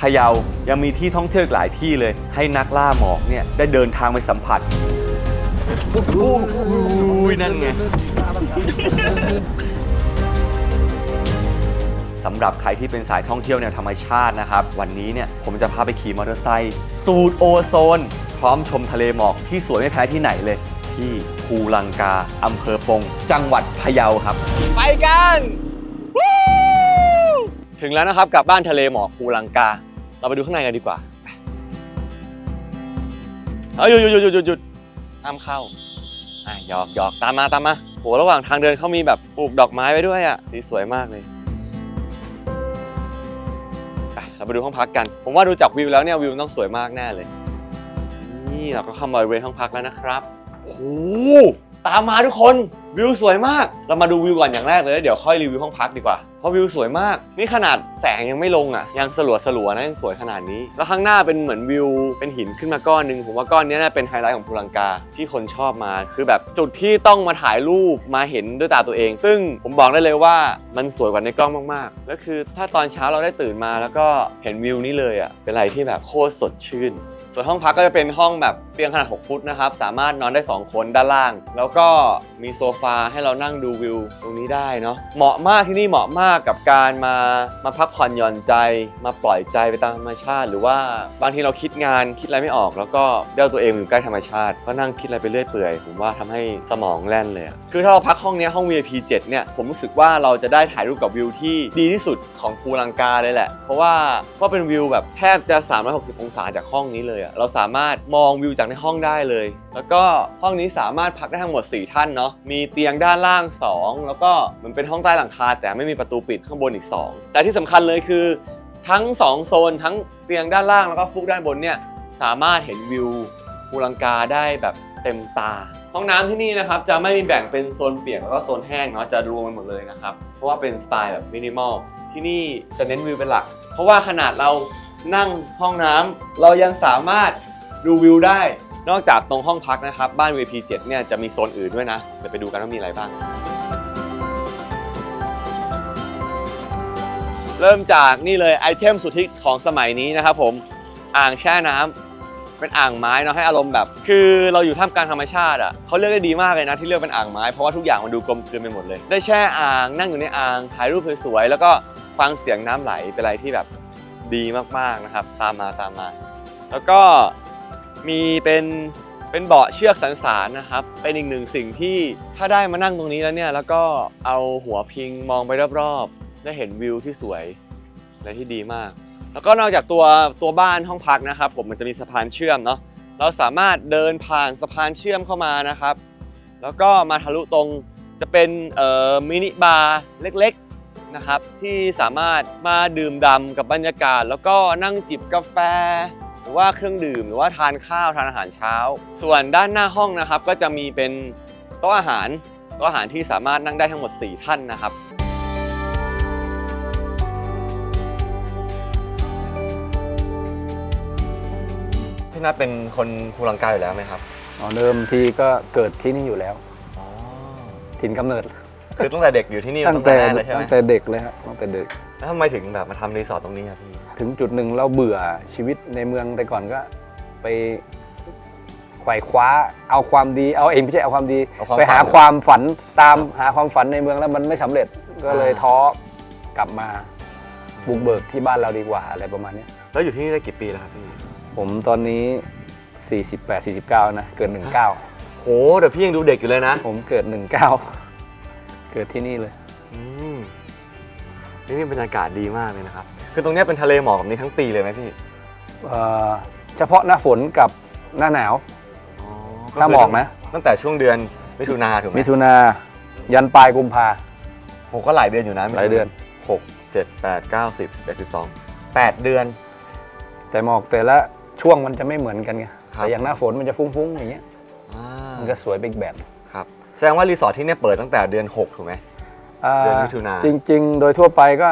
พะเยายังมีที่ท่องเที่ยวอีกหลายที่เลย ให้นักล่าหมอกเนี่ยได้เดินทางไปสัมผัสอุ้ยนั่นไงสำหรับใครที่เป็นสายท่องเที่ยวแนวธรรมชาตินะครับ วันนี้เนี่ยผมจะพาไปขี่มอเตอร์ไซค์สูดโอโซน พร้อมชมทะเลหมอกที่สวยไม่แพ้ที่ไหนเลย ที่ภูลังกาอำเภอปง จังหวัดพะเยาครับ ไปกันวู้ถึงแล้วนะครับกับบ้านทะเลหมอกภูลังกา เราไปดูข้างในกันดีกว่าไปเอ้ยหยุดหยุดหยุดหยุดหยุดหยุดห้ามเข้าอะหยอกหยอกตามมาตามมาโหระหว่างทางเดินเขามีแบบปลูกดอกไม้ไว้ด้วยอะสีสวยมากเลยไปเราไปดูห้องพักกัน ผมว่าดูจากวิวแล้วเนี่ยวิวต้องสวยมากแน่เลย นี่เราก็เข้ามาบริเวณห้องพักแล้วนะครับโอ้โห ตามมาทุกคนวิวสวยมาก เรามาดูวิวก่อนอย่างแรกเลย เดี๋ยวค่อยรีวิวห้องพักดีกว่า เพราะวิวสวยมาก นี่ขนาดแสงยังไม่ลงอะ ยังสลัวสลัวนะยังสวยขนาดนี้ แล้วข้างหน้าเป็นเหมือนวิว เป็นหินขึ้นมาก้อนหนึ่งผมว่าก้อนนี้น่าเป็นไฮไลท์ของภูลังกาที่คนชอบมา คือแบบจุดที่ต้องมาถ่ายรูปมาเห็นด้วยตาตัวเอง ซึ่งผมบอกได้เลยว่ามันสวยกว่าในกล้องมากๆ แล้วคือถ้าตอนเช้าเราได้ตื่นมาแล้วก็เห็นวิวนี้เลยอะ เป็นอะไรที่แบบโคตรสดชื่น ส่วนห้องพักก็จะเป็นห้องแบบเตียงขนาด 6 ฟุตนะครับ สามารถนอนได้ 2 คนด้านล่าง แล้วก็มีโซฟาให้เรานั่งดูวิวตรงนี้ได้เนาะเหมาะมากที่นี่เหมาะมากกับการมามาพักผ่อนหย่อนใจ มาปล่อยใจไปตามธรรมชาติ หรือว่าบางทีเราคิดงานคิดอะไรไม่ออก แล้วก็เดาตัวเองอยู่ใกล้ธรรมชาติก็นั่งคิดอะไรไปเรื่อยเปื่อยผมว่าทำให้สมองแล่นเลยอะคือถ้าเราพักห้องนี้ห้อง VIP 7เนี่ยผมรู้สึกว่าเราจะได้ถ่ายรูปกับวิวที่ดีที่สุดของภูลังกาเลยแหละ เพราะว่าก็เป็นวิวแบบแทบจะ 360 องศาจากห้องนี้เลยอะเราสามารถมองวิวจากในห้องได้เลย แล้วก็ห้องนี้สามารถพักได้ทั้งหมด 4 ท่านเนาะมีเตียงด้านล่าง 2 แล้วก็มันเป็นห้องใต้หลังคา แต่ไม่มีประตูปิดข้างบนอีก 2 แต่ที่สำคัญเลยคือ ทั้ง 2 โซน ทั้งเตียงด้านล่างแล้วก็ฟุกด้านบนเนี่ยสามารถเห็นวิวภูลังกาได้แบบเต็มตา ห้องน้ำที่นี่นะครับจะไม่มีแบ่งเป็นโซนเปียกแล้วก็โซนแห้งเนาะจะรวมกันหมดเลยนะครับเพราะว่าเป็นสไตล์แบบมินิมอลที่นี่จะเน้นวิวเป็นหลัก เพราะว่าขนาดเรานั่งห้องน้ำเรายังสามารถดูวิวได้ นอกจากตรงห้องพักนะครับ บ้าน VP 7เนี่ยจะมีโซนอื่นด้วยนะ เดี๋ยวไปดูกันว่ามีอะไรบ้าง เริ่มจากนี่เลยไอเทมสุดฮิตของสมัยนี้นะครับผมอ่างแช่น้ำเป็นอ่างไม้เนาะให้อารมณ์แบบ คือเราอยู่ท่ามกลางธรรมชาติอะเขาเลือกได้ดีมากเลยนะที่เลือกเป็นอ่างไม้เพราะว่าทุกอย่างมันดูกลมกลืนไปหมดเลย ได้แช่อ่างนั่งอยู่ในอ่างถ่ายรูปสวยๆแล้วก็ฟังเสียงน้ำไหลเป็นอะไรที่แบบดีมากๆนะครับ ตามมาตามมา แล้วก็ มีเป็นเป็นเบาะเชือกสันสานนะครับ เป็นอีกหนึ่งสิ่งที่ถ้าได้มานั่งตรงนี้แล้วเนี่ย แล้วก็เอาหัวพิงมองไปรอบๆได้เห็นวิวที่สวยอะไรที่ดีมาก แล้วก็นอกจากตัวตัวบ้านห้องพักนะครับ ผมมันจะมีสะพานเชื่อมเนาะเราสามารถเดินผ่านสะพานเชื่อมเข้ามานะครับ แล้วก็มาทะลุตรงจะเป็นเอ่อมินิบาร์เล็กๆนะครับ ที่สามารถมาดื่มด่ำกับบรรยากาศ แล้วก็นั่งจิบกาแฟ รือว่าเครื่องดื่มหรือว่าทานข้าวทานอาหารเช้า ส่วนด้านหน้าห้องนะครับ ก็จะมีเป็นโต๊ะอาหารโต๊ะอาหารที่สามารถนั่งได้ทั้งหมด 4 ท่านนะครับพี่นัทเป็นคนภูลังกาอยู่แล้วไหมครับอ๋อเดิมทีก็เกิดที่นี่อยู่แล้ว อ๋อถิ่นกำเนิดคือตั้งแต่เด็กอยู่ที่นี่ตั้งตั้งแต่แต่แรกเลยใช่ไหมตั้งแต่เด็กเลยฮะตั้งแต่เด็กแล้วทำไมถึงแบบมาทำรีสอร์ทตรงนี้ครับพี่ ถึงจุดหนึ่งเราเบื่อชีวิตในเมืองแต่ก่อนก็ไปไขว่คว้าเอาความดีเอาเองไม่ใช่เอาความดี เอควมไปหาฝัน ความฝันตามหาความฝันในเมืองแล้วมันไม่สำเร็จก็เลยอ่าท้อกลับมาบุกเบิกที่บ้านเราดีกว่าอะไรประมาณเนี้ย แล้วอยู่ที่นี่ได้กี่ปีแล้วครับพี่ ผมตอนนี้ 48 49 นะ เกิด 19 โหเดี๋ยวพี่ยังดูเด็กอยู่เลยนะผมเกิด 19 เกิดที่นี่เลย อืมนี่บรรยากาศดีมากเลยนะครับ คือตรงเนี้ยเป็นทะเลหมอกแบบนี้ทั้งปีเลยไหมพี่เอ่อเฉพาะหน้าฝนกับหน้าหนาวอ๋อถ้าหมอกนะตั้งแต่ช่วงเดือนมิถุนาถูกไหมมิถุนายันปลายกุมภาโหก็หลายเดือนอยู่นะหลายเดือนหกเจ็ดแปดเก้าสิบสิบเอ็ดสิบสองแปดเดือน แต่หมอกแต่ละช่วงมันจะไม่เหมือนกันไงครับ แต่อย่างหน้าฝนมันจะฟุ้งๆอย่างเงี้ยอ่ามันจะสวยไปอีกแบบครับแสดงว่ารีสอร์ทที่เนี่ยเปิดตั้งแต่เดือนหกถูกไหมอ่าเดือนมิถุนา จริง ๆ โดยทั่วไปก็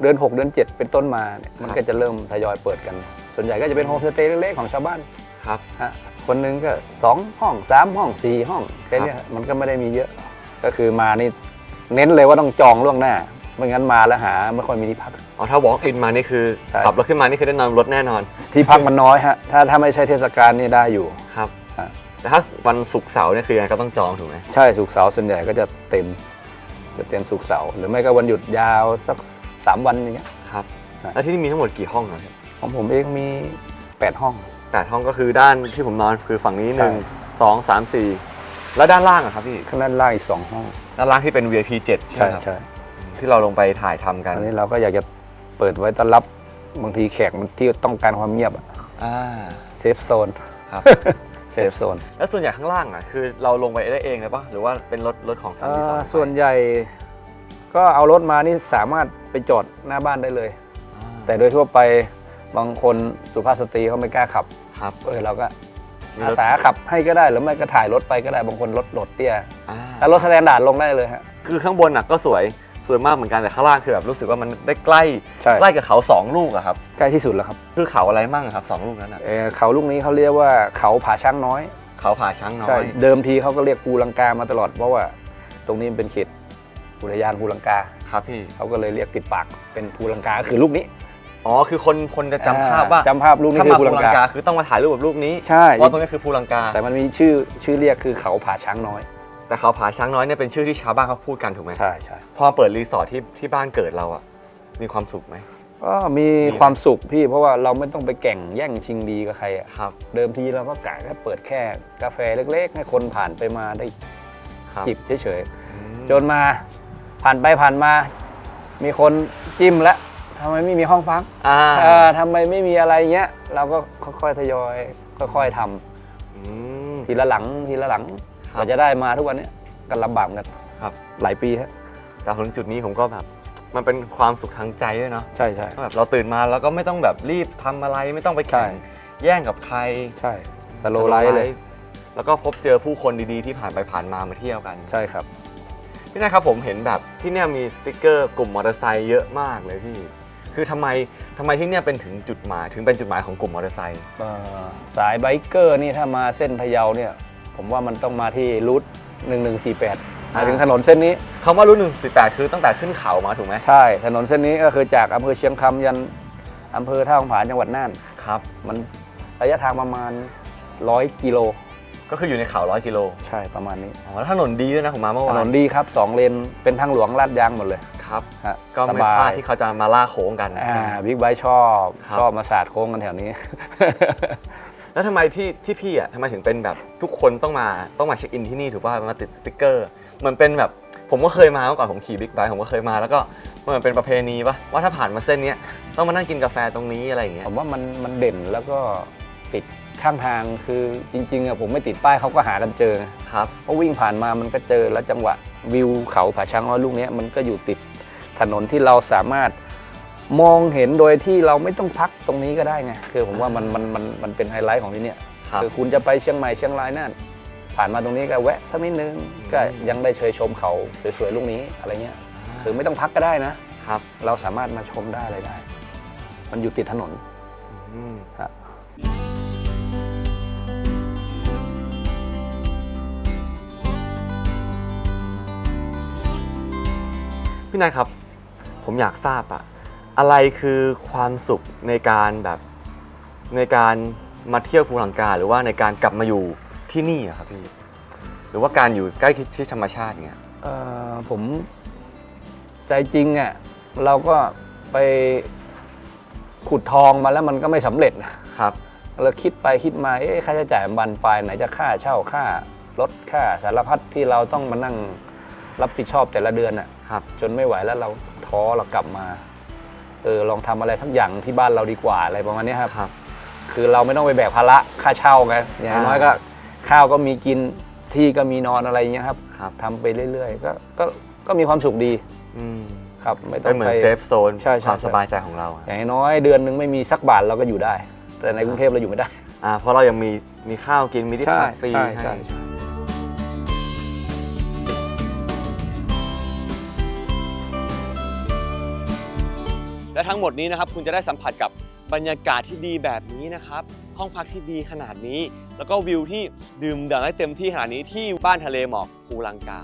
เดือน 6 เดือน 7 เป็นต้นมาเนี่ยมันครับก็จะเริ่มทยอยเปิดกัน ส่วนใหญ่ก็จะเป็นโฮมสเตย์เล็กๆของชาวบ้านครับฮะคนหนึงก็ 2 ห้อง 3 ห้อง 4 ห้องแค่เนี้ยมันก็ไม่ได้มีเยอะ ก็คือมานี่เน้นเลยว่าต้องจองล่วงหน้าไม่งั้นมาแล้วหาไม่ค่อยมีที่พักอ๋อถ้า walk in มานี่คือใช่ขับรถขึ้นมานี่คือได้นอนรถแน่นอน ที่พักมันน้อยฮะถ้าถ้าไม่ใช่เทศกาลนี่ได้อยู่ครับฮะแต่ถ้าวันศุกร์เสาร์เนี่ยคือยังไงก็ต้องจองถูกไหมใช่สุกร์เสาร์ส่วนใหญ่ก็จะเต็มจะเต็มสุกร์เสาร์หรือไม่ก็วันหยุดยาวสัก สามวันอย่างเงี้ย ครับ ใช่ แล้วที่นี่มีทั้งหมดกี่ห้องอะครับของผมเองมีแปดห้อง แปดห้องก็คือด้านที่ผมนอนคือฝั่งนี้ใช่หนึ่งสองสามสี่แล้วด้านล่างอะครับพี่ข้างด้านล่างอีกสองห้อง ด้านล่างที่เป็น VIP 7ใช่ใช่ไหมครับใช่ที่เราลงไปถ่ายทำกันอันนี้เราก็อยากจะเปิดไว้ต้อนรับบางทีแขกมันที่ต้องการความเงียบอ่าเซฟโซนครับ เซฟโซนแล้วส่วนใหญ่ข้างล่างอะคือเราลงไปได้เองเลยปะหรือว่าเป็นรถรถของทางรีสอร์ทส่วนใหญ่ ก็เอารถมานี่สามารถไปจอดหน้าบ้านได้เลยอ่าแต่โดยทั่วไปบางคนสุภาพสตรีเขาไม่กล้าขับ ครับ เออเราก็มีอารถสาขับให้ก็ได้หรือไม่ก็ถ่ายรถไปก็ได้บางคนรถโหลดเตี้ยอ่าแต่รถสแตนดาร์ดลงได้เลยฮะคือข้างบนน่ะก็สวยสวยมากเหมือนกันแต่ข้างล่างคือแบบรู้สึกว่ามันได้ใกล้ใช่ใกล้กับเขาสองลูกอะครับ ใกล้ที่สุดแล้วครับคือเขาอะไรมั่งอะครับสองลูกนั้นอะเออเขาลูกนี้เขาเรียกว่าเขาผาช้างน้อย เขาผาช้างน้อใช่ย เดิมทีเขาก็เรียกภูลังกามาตลอดเพราะว่า ตรงนี้มันเป็นเขต อุทยานภูลังกาครับพี่เขาก็เลยเรียกติดปากเป็นภูลังกาคือลูกนี้อ๋อคือคนคนจะจำภาพว่าจำภาพลูกนี้ถ้าคือมาภูภูลังลังกากาคือต้องมาถ่ายรูปกับลูกนี้ใช่เพราะตรงนี้คือภูลังกา แต่มันมีชื่อชื่อเรียกคือเขาผาช้างน้อย แต่เขาผาช้างน้อยเนี่ยเป็นชื่อที่ชาวบ้านเขาพูดกันถูกไหมใช่ใช่พอเปิดรีสอร์ทที่ที่บ้านเกิดเราอะมีความสุขไหมก็มีความสุขพี่เพราะว่าเราไม่ต้องไปแข่งแย่งชิงดีกับใครอะครับ เดิมทีเราก็กะแค่เปิดแค่กาแฟเล็ก ๆ ให้คนผ่านไปมาได้ครับจิบเฉยอืมๆจนมา ผ่านไปผ่านมา มีคนจิ้มแล้วทำไมไม่มีห้องพักอ่าเออทำไมไม่มีอะไรเงี้ย เราก็ค่อยๆทยอยค่อยๆทำอืมทีละหลังทีละหลังครับ กว่าจะได้มาทุกวันเนี้ยก็ลำบากเหมือนกันครับ หลายปีฮะแต่ถึงจุดนี้ผมก็แบบ มันเป็นความสุขทางใจด้วยเนาะใช่ใช่ ก็แบบเราตื่นมาแล้วก็ไม่ต้องแบบรีบทำอะไรไม่ต้องไปแข่งใช่ แย่งกับใครใช่สโลไลท์เลย แล้วก็พบเจอผู้คนดีๆที่ผ่านไปผ่านมามาเที่ยวกัน ใช่ครับ พี่นะครับผมเห็นแบบที่เนี่ยมีสติกเกอร์กลุ่มมอเตอร์ไซค์เยอะมากเลยพี่คือทำไมทำไมที่เนี่ยเป็นถึงจุดหมายถึงเป็นจุดหมายของกลุ่มมอเตอร์ไซค์เอ่อสายไบเกอร์นี่ถ้ามาเส้นพะเยาเนี่ย ผมว่ามันต้องมาที่รูท1148มาถึงถนนเส้นนี้ คำว่ารุ่นหนึ่งสิบแปดคือตั้งแต่ขึ้นเขามาถูกไหมใช่ ถนนเส้นนี้ก็คือจากอำเภอเชียงคำยันอำเภอท่าองผาจังหวัดน่าน ครับ มันระยะทางประมาณร้อยกิโล ก็คืออยู่ในเขาร้อยกิโลใช่ประมาณนี้อ๋อแล้วถนนดีด้วยนะผมมาเมื่อถวานนนดีครับสองเลนเป็นทางหลวงลาดยางหมดเลยครับ ฮะก็สไม่บาพลาดยที่เขาจะมาล่าโค้งกัน อ่าบิ๊กไบค์ชอบครับ ชอบมาสาดโค้งกันแถวนี้ แล้วทำไมที่ที่พี่อะทำไมถึงเป็นแบบทุกคนต้องมาต้องมาเช็คอินที่นี่ถูกป่ะมาติดสติ๊กเกอร์เหมือนเป็นแบบผมก็เคยมาเมื่อก่อนผมขี่บิ๊กไบค์ผมก็เคยมาแล้วก็เหมือนเป็นประเพณีป่ะว่าถ้าผ่านมาเส้นเนี้ยต้องมานั่งกินกาแฟตรงนี้อะไรอย่างเงี้ยผมว่ามันมันเด่นแล้วก็ติด ข้างทางคือจริงๆอะผมไม่ติดป้ายเขาก็หากันเจอครับเพราะวิ่งผ่านมามันก็เจอแล้วจังหวะวิวเขาผาช้างน้อยลูกเนี้ยมันก็อยู่ติดถนนที่เราสามารถมองเห็นโดยที่เราไม่ต้องพักตรงนี้ก็ได้ไงคือผมว่ามันมันมันมันเป็นไฮไลท์ของที่เนี่ยครับ คือคุณจะไปเชียงใหม่เชียงรายนั่นผ่านมาตรงนี้ก็แวะสักนิดนึงก็ยังได้เชยชมเขาสวยๆลูกนี้อะไรเงี้ยคือไม่ต้องพักก็ได้นะ ครับเราสามารถมาชมได้อะไรได้ มันอยู่ติดถนน อืมครั พี่นายครับ ผมอยากทราบอะอะไรคือความสุขในการแบบในการมาเที่ยวภูลังกาหรือว่าในการกลับมาอยู่ที่นี่อะครับพี่ หรือว่าการอยู่ใกล้ชิดธรรมชาติเนี่ยเอ่อผมใจจริงอะเราก็ไปขุดทองมาแล้วมันก็ไม่สำเร็จนะครับ เราคิดไปคิดมาเอ๊ะค่าใช้จ่ายมันบานปลายไหนจะค่าเช่าค่ารถค่าสารพัดที่เราต้องมานั่ง รับผิดชอบแต่ละเดือนอะครับ จนไม่ไหวแล้วเราท้อเรากลับมาเออลองทำอะไรสักอย่างที่บ้านเราดีกว่าอะไรประมาณเนี้ยครับ ครับ คือเราไม่ต้องไปแบกภาระค่าเช่าไงอย่างอ่าน้อยก็ ข้าวก็มีกินที่ก็มีนอนอะไรอย่างเงี้ยครับครับ ทำไปเรื่อยๆก็ก็ก็มีความสุขดีอืมครับ ไม่ต้อเป็นงเหมือไป นเซฟโซนใช่ใช่ความใช่ สบายใจของเราอะอย่างน้อยเดือนหนึงไม่มีสักบาทเราก็อยู่ได้ แต่ในกรุงเทพเราอยู่ไม่ได้ อ่าเพราะเรายังมีมีข้าวกินมีที่พักฟรีใช่ให้ใช่ใช่ ทั้งหมดนี้นะครับ คุณจะได้สัมผัสกับบรรยากาศที่ดีแบบนี้นะครับ ห้องพักที่ดีขนาดนี้ แล้วก็วิวที่ดื่มด่ำได้เต็มที่ขนาดนี้ที่บ้านทะเลหมอกภูลังกา